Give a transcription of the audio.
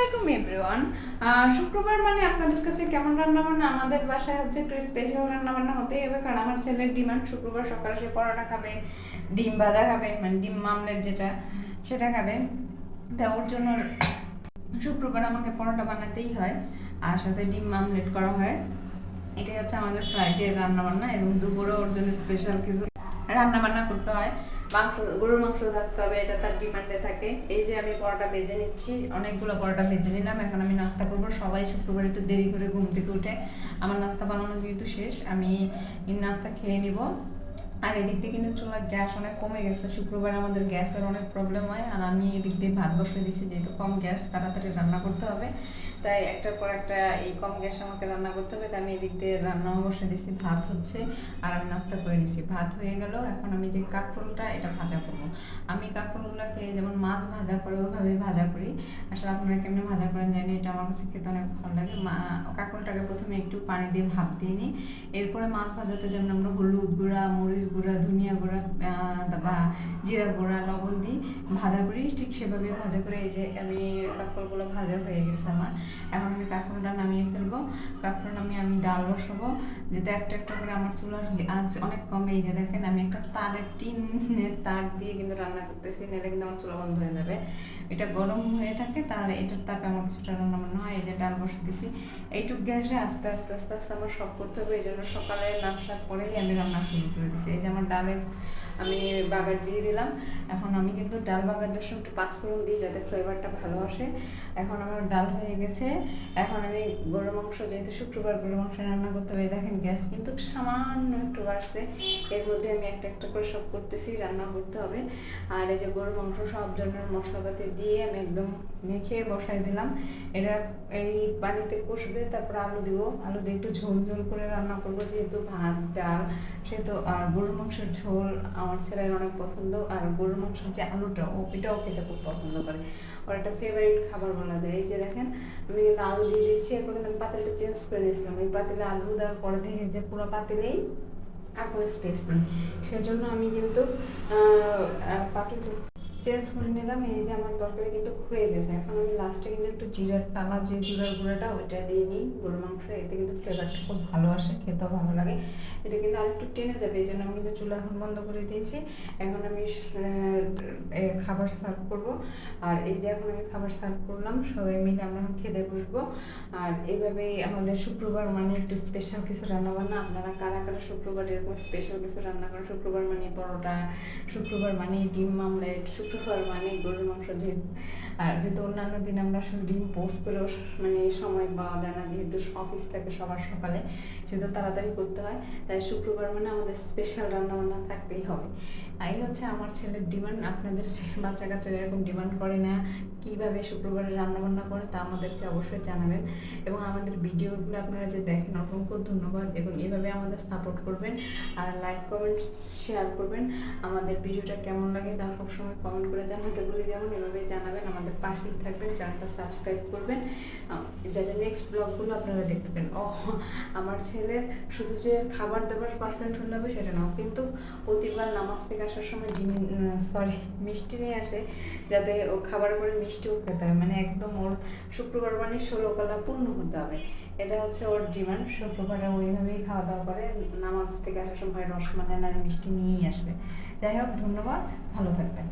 আসসালামাইকুম এভরিওয়ান শুক্রবার মানে আপনাদের কাছে কেমন রান্না বান্না আমাদের বাসায় হচ্ছে একটু স্পেশাল রান্না বান্না হতেই হবে, কারণ আমার ছেলের ডিমান্ড শুক্রবার সকালে সে পরোটা খাবে, ডিম ভাজা খাবে মানে ডিম মামলেট যেটা, সেটা খাবে। তা ওর জন্য শুক্রবার আমাকে পরোটা বানাতেই হয়, আর সাথে ডিম মামলেট করা হয়। এটাই হচ্ছে আমাদের ফ্রাইডে রান্না বান্না এবং দুপুরে ওর জন্য স্পেশাল কিছু রান্না বান্না করতে হয়। মাংস, গরুর মাংস থাকতে হবে, এটা তার ডিমান্ডে থাকে। এই যে আমি পরোটা ভেজে নিচ্ছি, অনেকগুলো পরোটা ভেজে নিলাম। এখন আমি নাস্তা করব। সবাই শুক্রবার একটু দেরি করে ঘুম থেকে উঠে। আমার নাস্তা বানানো যেহেতু শেষ, আমি নাস্তা খেয়ে নিব। আর এদিক দিয়ে কিন্তু চুলার গ্যাস অনেক কমে গেছে। শুক্রবার আমাদের গ্যাসের অনেক প্রবলেম হয়। আর আমি এদিক দিয়ে ভাত বসিয়ে দিছি যেহেতু কম গ্যাস, তাড়াতাড়ি রান্না করতে হবে। তাই একটার পর একটা এই কম গ্যাস আমাকে রান্না করতে হবে। তাই আমি এদিক দিয়ে রান্নাও বসে দিছি ভাত হচ্ছে। আর আমি নাস্তা করে নিছি ভাত হয়ে গেল। এখন আমি যে কাঁকরোলটা, এটা ভাজা করব। আমি কাঁকরোলগুলোকে যেমন মাছ ভাজা করে ওইভাবে ভাজা করি। আসলে আপনারা কেমনি ভাজা করেন জানি এটা আমার কাছে খেতে অনেক ভালো লাগে। মা, কাঁকরোলটাকে প্রথমে একটু পানি দিয়ে ভাপ দিয়ে নিই। এরপরে মাছ ভাজাতে যেমন আমরা হলুদ গুঁড়া, মরিচ গুঁড়া, ধনিয়া গুঁড়া বা জিরা গুঁড়া, লবণ দিই, ভাজা করি, ঠিক সেভাবে ভাজা করে এই যে আমি কাঁকরোলগুলো ভাজা হয়ে গেছে আমার। এখন আমি কাঁকরোলটা নামিয়ে ফেলব। কাঁকরোল নামিয়ে আমি ডাল বসাবো। যাতে একটা একটা করে আমার চুলার আজ অনেক কম এই যে দেখেন, আমি একটা তারের টিনের তার দিয়ে কিন্তু রান্না করতেছি, নাহলে কিন্তু আমার চুলা বন্ধ হয়ে যাবে। এটা গরম হয়ে থাকে তাহলে এটার তাপে আমার কিছুটা রান্না বান্না হয়, এই যে ডাল বসে দিছি এইটুক গ্যাসে আস্তে আস্তে আস্তে আস্তে আমার সব করতে হবে, এই জন্য সকালে নাস্তার পরেই আমি রান্না শুরু করে দিছি। এই যে আমার ডালে আমি বাগার দিয়ে দিলাম। এখন আমি কিন্তু ডাল বাগার সময় একটু পাঁচফোড়ন দিই যাতে ফ্লেভারটা ভালো আসে। এখন আমার ডাল হয়ে গেছে। এখন আমি গরু মাংস, যেহেতু শুক্রবার গরু মাংস রান্না করতে হবে, দেখেন গ্যাস কিন্তু সামান্য একটু বাড়ছে। এর মধ্যে আমি একটা একটা করে সব করতেছি, রান্না করতে হবে। আর এই যে গরুর মাংস সব ধরনের মশলাপাতি দিয়ে আমি একদম মেখে বসাই দিলাম। এটা এই পানিতে কষবে, তারপর আলু দিব। আলু দিয়ে একটু ঝোল ঝোল করে রান্না করব, যেহেতু ভাত, ডাল সে তো আর গরুর মাংসের ঝোল আমার ছেলের অনেক পছন্দ আর গরুর মাংস যে আলুটা ও এটাও খেতে খুব পছন্দ করে। ওর একটা ফেভারিট খাবার বলা যায়। এই যে দেখেন, আমি কিন্তু আলু দিয়ে দিয়েছি এরপর কিন্তু আমি পাতিলটা চেঞ্জ করে নিয়েছিলাম। এই পাতিলে আলু দেওয়ার পরে দেখে যে পুরো পাতিলেই আর কোনো স্পেস নেই। সেজন্য আমি কিন্তু পাতিল চেঞ্জ করে নিলাম, এই যে আমার তরকারি কিন্তু হয়ে গেছে। এখন আমি লাস্টে কিন্তু একটু জিরার টানা, যে জিরার গুঁড়োটা ওইটা দিয়ে নিই গরু মাংস এতে কিন্তু ফ্লেভারটা খুব ভালো আসে, খেতেও ভালো লাগে। এটা কিন্তু আর একটু টেনে যাবে, এই জন্য আমি কিন্তু চুলা এখন বন্ধ করে দিয়েছি। এখন আমি খাবার সার্ভ করব। আর এই যে এখন আমি খাবার সার্ভ করলাম, সবাই মিলে আমরা এখন খেতে বসবো। আর এইভাবেই আমাদের শুক্রবার মানে একটু স্পেশাল কিছু রান্না বান্না আপনারা কারা কারা শুক্রবার এরকম স্পেশাল কিছু রান্না করেন? শুক্রবার মানে পরোটা, শুক্রবার মানে ডিম মামলেট শুক্রবার মানে গরুর মাংস যে আর যেহেতু অন্যান্য দিন আমরা আসলে ডিম পোস্ট করেও মানে সময় পাওয়া যায় না, যেহেতু অফিস থাকে সবার সকালে, সেহেতু তাড়াতাড়ি করতে হয়, তাই শুক্রবার মানে আমাদের স্পেশাল রান্না বান্না থাকতেই হবে। এই হচ্ছে আমার ছেলের ডিমান্ড আপনাদের বাচ্চা কাচ্চারা এরকম ডিমান্ড করে না, কীভাবে শুক্রবারে রান্না বান্না করে তা আমাদেরকে অবশ্যই জানাবেন, এবং আমাদের ভিডিওগুলো আপনারা যে দেখেন, অসংখ্য ধন্যবাদ, এবং এভাবে আমাদের সাপোর্ট করবেন, আর লাইক কমেন্ট শেয়ার করবেন, আমাদের ভিডিওটা কেমন লাগে তা সবসময় কমেন্ট করে জানাতে বলি যেমন এভাবে জানাবেন, আমাদের পাশেই থাকবেন, চ্যানেলটা সাবস্ক্রাইব করবেন। যাতে নেক্সট ব্লগগুলো আপনারা দেখতে পারেন। ও, আমার ছেলের শুধু যে খাবার দাবার পারফেক্ট হলে হবে সেটা নাও কিন্তু প্রতিবার নামাজ থেকে আসার সময় সরি মিষ্টি নিয়ে আসে, যাতে ও খাবার করে মিষ্টিও খেতে হয়। মানে একদম ওর শুক্রবার মানে ষোলো কলা পূর্ণ হতে হবে। এটা হচ্ছে ওর ডিমান্ড। শুক্রবারে ওইভাবেই খাওয়া দাওয়া করে, নামাজ থেকে আসার সময় রসমালাই না মিষ্টি নিয়েই আসবে। যাই হোক, ধন্যবাদ। ভালো থাকবেন।